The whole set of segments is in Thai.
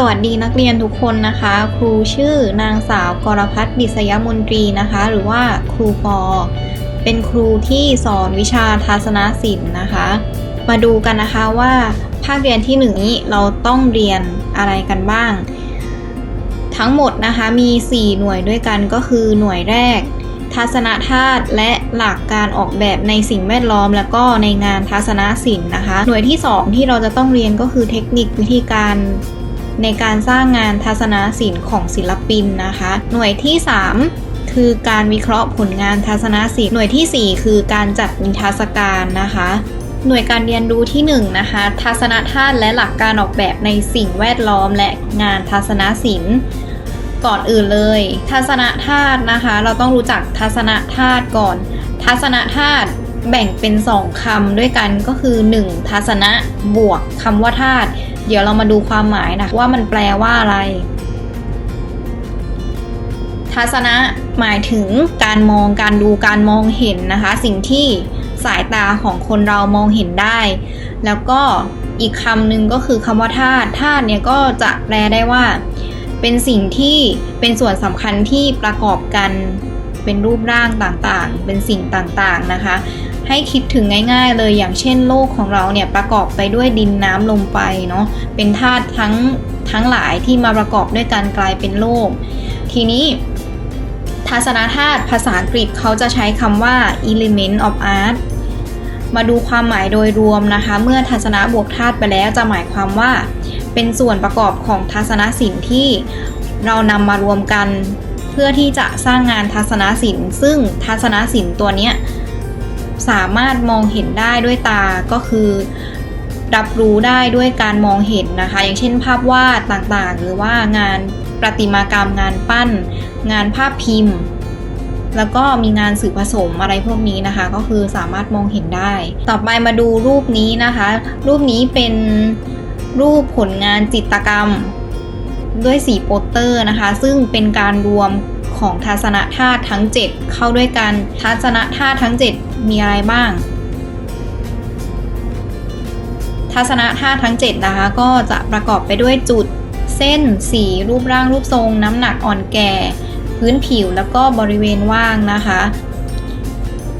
สวัสดีนักเรียนทุกคนนะคะ ครูชื่อนางสาวกรพัฒน์ดิษยมนตรีนะคะ หรือว่าครูปอเป็นครูที่สอนวิชาทัศนศิลป์นะคะ มาดูกันนะคะว่าภาคเรียนที่หนึ่งนี้เราต้องเรียนอะไรกันบ้าง ทั้งหมดนะคะมี 4 หน่วยด้วยกันก็คือหน่วยแรก ทัศนธาตุและหลักการออกแบบในสิ่งแวดล้อม แล้วก็ในงานทัศนศิลป์นะคะ หน่วยที่ 2 ที่เราจะต้องเรียนก็คือเทคนิควิธีการ ในการสร้างงานทัศนศิลป์ของศิลปินนะคะ หน่วยที่ 3 คือการวิเคราะห์ผลงานทัศนศิลป์หน่วยทีสี่4 คือการจัดนิทรรศการนะคะหน่วยการเรียนรู้ที่1นะคะทัศนธาตุและหลักการออกแบบในสิ่งแวดล้อมและงานทัศนศิลป์ก่อนอื่นเลย ทัศนธาตุนะคะ เราต้องรู้จักทัศนธาตุก่อน ทัศนธาตุแบ่งเป็น 2คำด้วยกันก็คือ 1 ทัศนะบวกคำว่าธาตุ เดี๋ยวเรามาดูความหมายนะว่ามันแปลว่าอะไร ทัศนะหมายถึงการมองการดูการมองเห็นนะคะ สิ่งที่สายตาของคนเรามองเห็นได้ แล้วก็อีกคำหนึ่งก็คือคำว่าธาตุธาตุเนี่ยก็จะแปลได้ว่า เป็นสิ่งที่เป็นส่วนสำคัญที่ประกอบกันเป็นรูปร่างต่างๆ เป็นสิ่งต่างๆนะคะ ให้คิดถึงง่ายๆ เลยอย่างเช่นโลกของเราเนี่ยประกอบไปด้วยดินน้ำลมไฟเนาะเป็นธาตุทั้งทั้งหลายที่มาประกอบด้วยกันกลายเป็นโลก ทีนี้ทัศนธาตุภาษาอังกฤษเขาจะใช้คำว่า element of art มาดูความหมายโดยรวมนะคะ เมื่อทัศนะบวกธาตุไปแล้วจะหมายความว่า เป็นส่วนประกอบของทัศนศิลป์ที่เรานำมารวมกัน เพื่อที่จะสร้างงานทัศนศิลป์ ซึ่งทัศนศิลป์ตัวเนี้ย สามารถมองเห็นได้ด้วยตาก็คือรับรู้ได้ด้วยการมองเห็นนะคะ อย่างเช่นภาพวาดต่างๆ หรือว่างานประติมากรรมงานปั้น งานภาพพิมพ์ แล้วก็มีงานสื่อผสมอะไรพวกนี้นะคะ ก็คือสามารถมองเห็นได้ ต่อไปมาดูรูปนี้นะคะ รูปนี้เป็นรูปผลงานจิตรกรรมด้วยสีโปสเตอร์นะคะ ซึ่งเป็นการรวมของทัศนธาตุทั้ง 7 เข้าด้วยกันทัศนธาตุทั้ง 7 มีอะไรบ้าง ทัศนธาตุทั้ง 7 นะคะ ก็จะประกอบไปด้วยจุดเส้น สีรูปร่างรูปทรง น้ำหนักอ่อนแก่ พื้นผิวแล้วก็บริเวณว่างนะคะ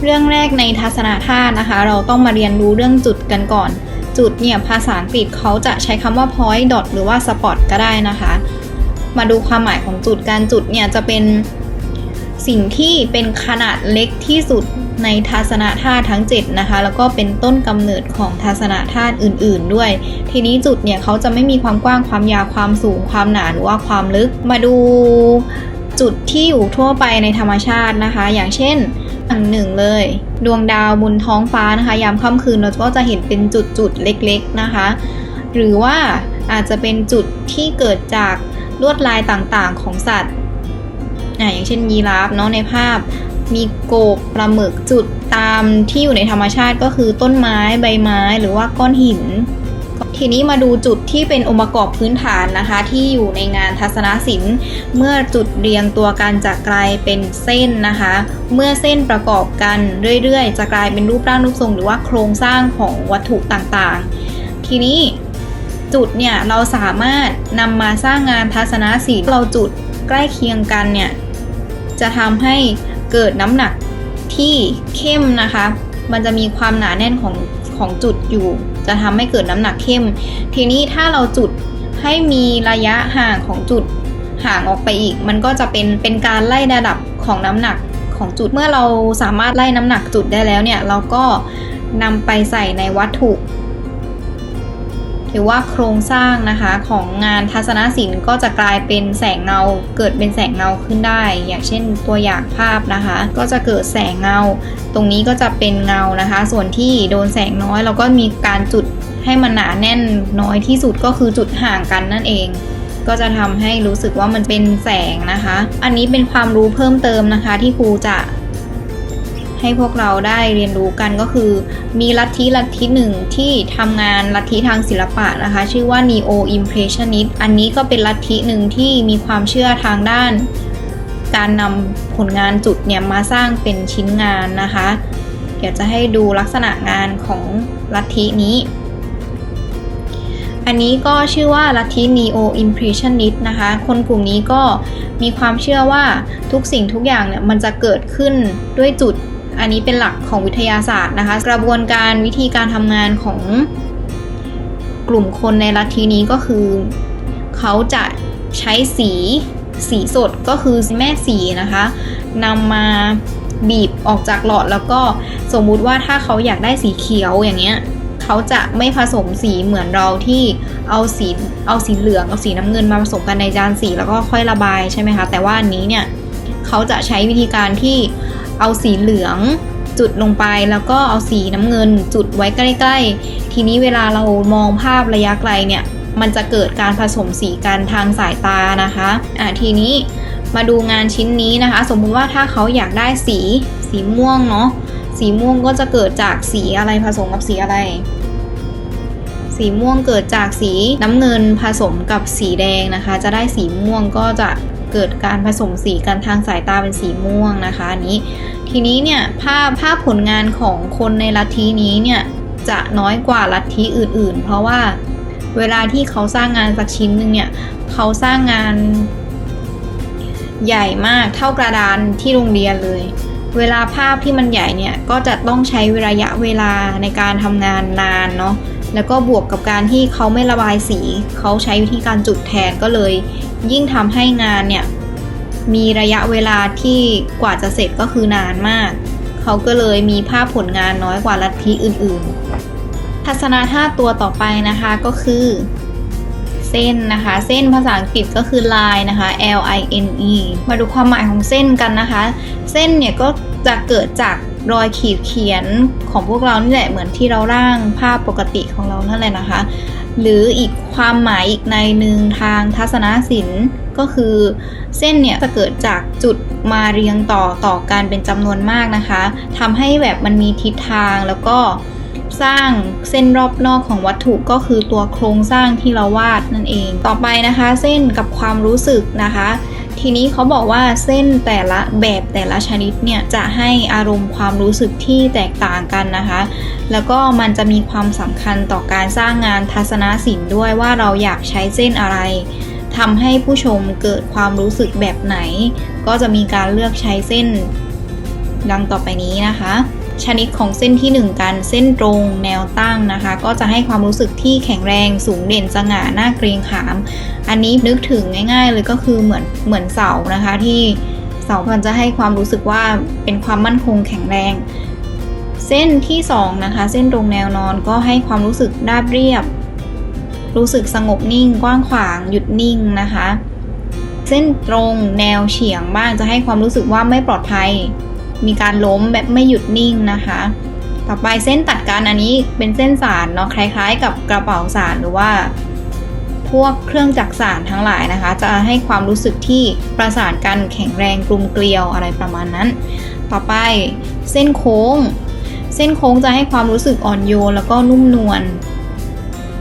เรื่องแรกในทัศนธาตุนะคะ เราต้องมาเรียนรู้เรื่องจุดกันก่อน จุดเนี่ยภาษาอังกฤษเขาจะใช้คำว่า point dot หรือว่า spot ก็ได้นะคะ มาดูความหมายของจุดการจุดเนี่ยจะเป็น สิ่งที่เป็นขนาดเล็กที่สุดในทัศนธาตุทั้ง 7 นะคะ แล้วก็เป็นต้นกำเนิดของทัศนธาตุอื่น ๆ ด้วย ทีนี้จุดเนี่ยเขาจะไม่มีความกว้างความยาวความสูงความหนาหรือว่าความลึกมาดูจุดที่อยู่ทั่วไปในธรรมชาตินะคะ อย่างเช่นอันหนึ่งเลย ดวงดาวบนท้องฟ้านะคะ ยามค่ำคืนเราก็จะเห็นเป็นจุดๆเล็กๆนะคะ หรือว่าอาจจะเป็นจุดที่เกิดจากลวดลายต่างๆของสัตว์ อ่าอย่างเช่นยีราฟเนาะในภาพ มีโกบปลาหมึกจุดตามที่อยู่ในธรรมชาติก็คือต้นไม้ใบไม้หรือว่าก้อนหิน ทีนี้มาดูจุดที่เป็นองค์ประกอบพื้นฐานนะคะ ที่อยู่ในงานทัศนศิลป์ เมื่อจุดเรียงตัวกันจะกลายเป็นเส้นนะคะ เมื่อเส้นประกอบกันเรื่อยๆ จะกลายเป็นรูปร่างรูปทรง หรือว่าโครงสร้างของวัตถุต่างๆ ทีนี้จุดเนี่ยเราสามารถนำมาสร้างงานทัศนศิลป์เราจุดใกล้เคียงกันเนี่ย จะทำให้เกิดน้ำหนักที่เข้มนะคะ มันจะมีความหนาแน่นของของจุดอยู่ จะทำให้เกิดน้ำหนักเข้ม ทีนี้ถ้าเราจุดให้มีระยะห่างของจุดห่างออกไปอีก มันก็จะเป็นเป็นการไล่ระดับของน้ำหนักของจุดเมื่อเราสามารถไล่น้ำหนักจุดได้แล้วเนี่ย เราก็นำไปใส่ในวัตถุ รือว่าโครงสร้างนะคะของงานทัศนศิลป์ก็จะกลายเป็นแสงเงา เกิดเป็นแสงเงาขึ้นได้ อย่างเช่นตัวอย่างภาพนะคะ ก็จะเกิดแสงเงา ตรงนี้ก็จะเป็นเงานะคะ ส่วนที่โดนแสงน้อยเราก็มีการจุดให้มันหนาแน่นน้อยที่สุดก็คือจุดห่างกันนั่นเองก็จะทำให้รู้สึกว่ามันเป็นแสงนะคะ อันนี้เป็นความรู้เพิ่มเติมนะคะ ที่ครูจะ ให้พวกเราได้เรียนรู้กันก็คือ มีลัทธิลัทธิหนึ่งที่ทำงานลัทธิทางศิลปะนะคะ ชื่อว่า Neo Impressionist อันนี้ก็เป็นลัทธิหนึ่งที่มีความเชื่อทางด้าน การนำผลงานจุดเนี่ยมาสร้างเป็นชิ้นงานนะคะ เดี๋ยวจะให้ดูลักษณะงานของลัทธินี้ อันนี้ก็ชื่อว่าลัทธิ Neo Impressionist นะคะ คนกลุ่มนี้ก็มีความเชื่อว่าทุกสิ่งทุกอย่างเนี่ยมันจะเกิดขึ้นด้วยจุด อันนี้เป็นหลักของวิทยาศาสตร์นะคะ กระบวนการวิธีการทำงานของกลุ่มคนในลัทธินี้ก็คือ เขาจะใช้สีสีสดก็คือแม่สีนะคะนำมาบีบออกจากหลอดแล้วก็สมมุติว่าถ้าเขาอยากได้สีเขียวอย่างเงี้ยเขาจะไม่ผสมสีเหมือนเราที่เอาสีเอาสีเหลืองเอาสีน้ำเงินมาผสมกันในจานสีแล้วก็ค่อยระบายใช่ไหมคะแต่ว่าอันนี้เนี่ยเขาจะใช้วิธีการที่ เอาสีเหลืองจุดลงไปแล้วก็เอาสีน้ำเงินจุดไว้ใกล้ ๆ ทีนี้เวลาเรามองภาพระยะไกลเนี่ย มันจะเกิดการผสมสีกันทางสายตานะคะอะทีนี้มาดูงานชิ้นนี้นะคะ สมมุติว่าถ้าเขาอยากได้สีสีม่วงเนาะสีม่วงก็จะเกิดจากสีอะไรผสมกับสีอะไร สีม่วงเกิดจากสีน้ำเงินผสมกับสีแดงนะคะ จะได้สีม่วงก็จะ เกิดการผสมสีกันทางสายตาเป็นสีม่วงนะคะอันนี้ทีนี้เนี่ยภาพภาพผลงานของคนในลัทธินี้เนี่ยจะน้อยกว่าลัทธิอื่นๆ เพราะว่าเวลาที่เขาสร้างงานสักชิ้นหนึ่งเนี่ยเขาสร้างงานใหญ่มากเท่ากระดานที่โรงเรียนเลย เวลาภาพที่มันใหญ่เนี่ยก็จะต้องใช้ระยะเวลาในการทำงานนานเนาะ แล้วก็บวกกับการที่เขาไม่ระบายสีเขาใช้วิธีการจุดแทนก็เลย ยิ่งทำให้งานเนี่ยมีระยะเวลาที่กว่าจะเสร็จก็คือนานมาก เขาก็เลยมีภาพผลงานน้อยกว่าลัทธิอื่นๆ ทัศนะท่าตัวต่อไปนะคะก็คือ เส้นนะคะ เส้นภาษาอังกฤษก็คือ line นะคะ L I N E มาดูความหมายของเส้นกันนะคะ เส้นเนี่ยก็จะเกิดจาก รอยขีดเขียนของพวกเรานี่แหละเหมือนที่เราร่างภาพปกติของเรานั่นแหละนะคะ หรืออีกความหมายอีกในหนึ่งทางทัศนศิลป์ก็คือเส้นเนี่ยจะเกิดจากจุดมาเรียงต่อต่อกันเป็นจำนวนมากนะคะ ทำให้แบบมันมีทิศทางแล้วก็สร้างเส้นรอบนอกของวัตถุก็คือตัวโครงสร้างที่เราวาดนั่นเอง ต่อไปนะคะ เส้นกับความรู้สึกนะคะ ทีนี้เขาบอกว่าเส้นแต่ละแบบแต่ละชนิดเนี่ยจะให้อารมณ์ความรู้สึกที่แตกต่างกันนะคะ แล้วก็มันจะมีความสำคัญต่อการสร้างงานทัศนศิลป์ด้วยว่าเราอยากใช้เส้นอะไรทำให้ผู้ชมเกิดความรู้สึกแบบไหน ก็จะมีการเลือกใช้เส้น ดังต่อไปนี้นะคะ ชนิดของเส้นที่ 1 กันเส้นตรงแนวตั้งนะคะ ก็จะให้ความรู้สึกที่แข็งแรงสูงเด่นสง่าหน้าเกรงขาม อันนี้นึกถึงง่ายๆเลยก็คือเหมือนเหมือนเสานะคะ ที่เสามันจะให้ความรู้สึกว่าเป็นความมั่นคงแข็งแรง เส้นที่2นะคะ เส้นตรงแนวนอนก็ให้ความรู้สึกราบเรียบ รู้สึกสงบนิ่ง กว้างขวางหยุดนิ่งนะคะ เส้นตรงแนวเฉียงบ้างจะให้ความรู้สึกว่าไม่ปลอดภัย มีการล้มแบบไม่หยุดนิ่งนะคะต่อไปเส้นตัดกันอันนี้เป็นเส้นสารเนาะคล้ายๆ กับกระเป๋าสารหรือว่า พวกเครื่องจักรสารทั้งหลายนะคะ จะให้ความรู้สึกที่ประสานกันแข็งแรงกลุ่มเกลียวอะไรประมาณนั้น ต่อไปเส้นโค้ง เส้นโค้งจะให้ความรู้สึกอ่อนโยนแล้วก็นุ่มนวล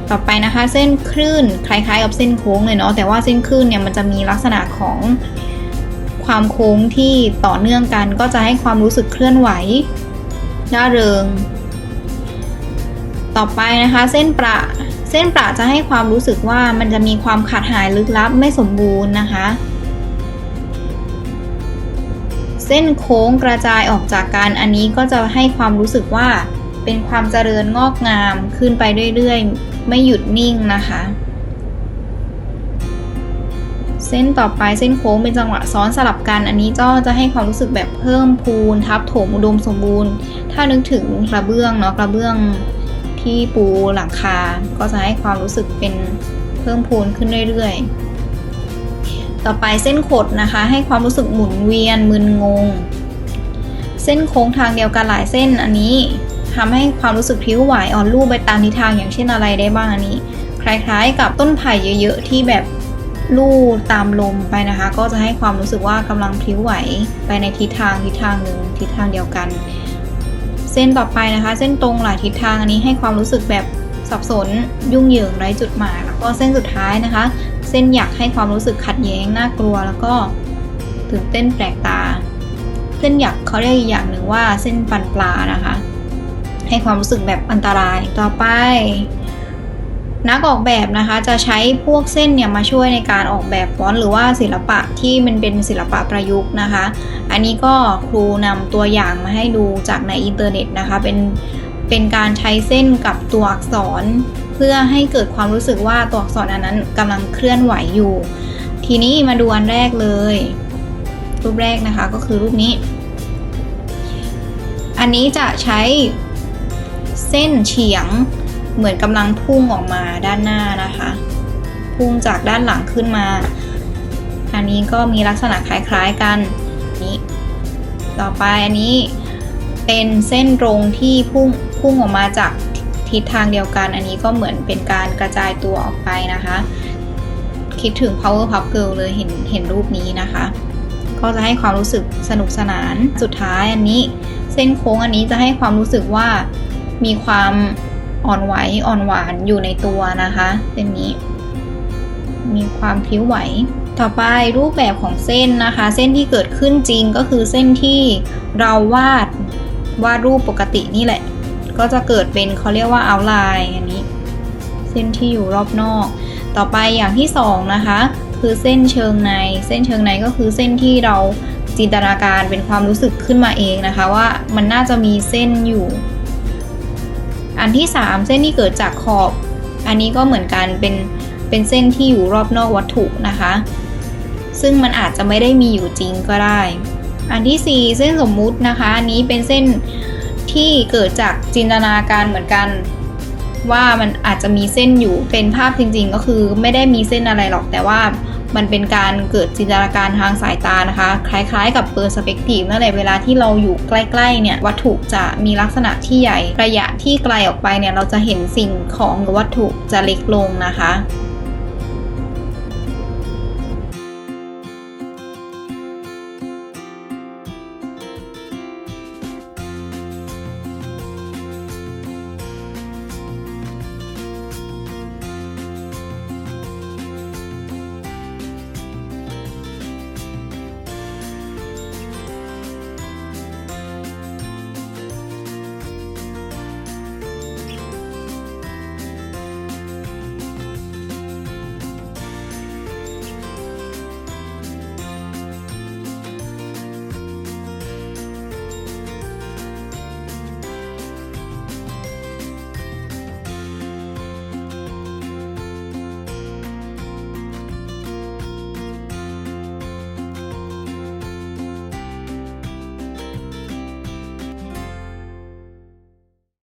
ต่อไปนะคะ เส้นคลื่นคล้ายๆ กับเส้นโค้งเลยเนาะแต่ว่าเส้นคลื่นเนี่ยมันจะมีลักษณะของความโค้งที่ต่อเนื่องกัน ก็จะให้ความรู้สึกเคลื่อนไหวร่าเริง ต่อไปนะคะ เส้นประ ส้นประจะให้ความรู้สึกว่ามันจะมีความขาดหายลึกลับไม่สมบูรณ์นะคะ เส้นโค้งกระจายออกจากกันอันนี้ก็จะให้ความรู้สึกว่าเป็นความเจริญงอกงามขึ้นไปเรื่อยๆ ไม่หยุดนิ่งนะคะ เส้นต่อไปเส้นโค้งเป็นจังหวะซ้อนสลับกัน อันนี้ก็จะให้ความรู้สึกแบบเพิ่มพูนทับถมอุดมสมบูรณ์ ถ้านึกถึงกระเบื้องเนาะกระเบื้อง ที่ปูหลังคา ก็จะให้ความรู้สึกเป็นเพิ่มพูนขึ้นเรื่อยๆ ต่อไปเส้นขดนะคะ ให้ความรู้สึกหมุนเวียนมึนงง เส้นโค้งทางเดียวกันหลายเส้นอันนี้ทำให้ความรู้สึกพิ้วไหวอ่อนรูปไปตามทิศทางอย่างเช่นอะไรได้บ้างอันนี้ คล้ายๆ กับต้นไผ่เยอะๆที่แบบลู่ตามลมไปนะคะ ก็จะให้ความรู้สึกว่ากำลังพลิ้วไหวไปในทิศทางทิศทางหนึ่งทิศทางเดียวกัน เส้นต่อไปนะคะ เส้นตรงหลายทิศทางอันนี้ให้ความรู้สึกแบบสับสนยุ่งเหยิงไร้จุดหมาย แล้วก็เส้นสุดท้ายนะคะ เส้นหยักให้ความรู้สึกขัดแย้งน่ากลัว แล้วก็ตื่นเต้นแปลกตา เส้นหยักเขาเรียกอีกอย่างหนึ่งว่าเส้นปันปลานะคะ ให้ความรู้สึกแบบอันตรายต่อไป นักออกแบบนะคะจะใช้พวกเส้นเนี่ยมาช่วยในการออกแบบฟอนต์หรือว่าศิลปะที่มันเป็นศิลปะประยุกต์นะคะ อันนี้ก็ครูนำตัวอย่างมาให้ดูจากในอินเทอร์เน็ตนะคะ เป็นเป็นการใช้เส้นกับตัวอักษร เพื่อให้เกิดความรู้สึกว่าตัวอักษรอันนั้นกำลังเคลื่อนไหวอยู่ ทีนี้มาดูอันแรกเลย รูปแรกนะคะก็คือรูปนี้ อันนี้จะใช้เส้นเฉียง เหมือนกำลังพุ่งออกมาด้านหน้านะคะ พุ่งจากด้านหลังขึ้นมา อันนี้ก็มีลักษณะคล้ายๆกันนี้ต่อไปอันนี้เป็นเส้นตรงที่พุ่งพุ่งออกมาจากทิศทางเดียวกัน อันนี้ก็เหมือนเป็นการกระจายตัวออกไปนะคะ คิดถึง Power Puff Girl เลยเห็นเห็นรูปนี้นะคะ ก็จะให้ความรู้สึกสนุกสนานสุดท้ายอันนี้ เส้นโค้งอันนี้จะให้ความรู้สึกว่ามีความ อ่อนไหวอ่อนหวานอยู่ในตัวนะคะเส้นนี้ มีความพลิ้วไหว ต่อไปรูปแบบของเส้นนะคะ เส้นที่เกิดขึ้นจริงก็คือเส้นที่เราวาดวาดรูปปกตินี่แหละ ก็จะเกิดเป็นเขาเรียกว่า outline อันนี้ เส้นที่อยู่รอบนอก ต่อไปอย่างที่สองนะคะ คือเส้นเชิงใน เส้นเชิงในก็คือเส้นที่เราจินตนาการเป็นความรู้สึกขึ้นมาเองนะคะ ว่ามันน่าจะมีเส้นอยู่ อันที่สามเส้นที่เกิดจากขอบ อันนี้ก็เหมือนกันเป็นเป็นเส้นที่อยู่รอบนอกวัตถุนะคะ ซึ่งมันอาจจะไม่ได้มีอยู่จริงก็ได้ อันที่สี่เส้นสมมุตินะคะอันนี้เป็นเส้นที่เกิดจากจินตนาการเหมือนกัน ว่ามันอาจจะมีเส้นอยู่เป็นภาพจริง ๆ ก็คือไม่ได้มีเส้นอะไรหรอกแต่ว่า มันเป็นการเกิดจินตนาการทางสายตานะคะ คล้ายๆ กับเปอร์สเปกทีฟนั่นแหละเวลาที่เราอยู่ใกล้ๆเนี่ยวัตถุจะมีลักษณะที่ใหญ่ระยะที่ไกลออกไปเนี่ยเราจะเห็นสิ่งของหรือวัตถุจะเล็กลงนะคะ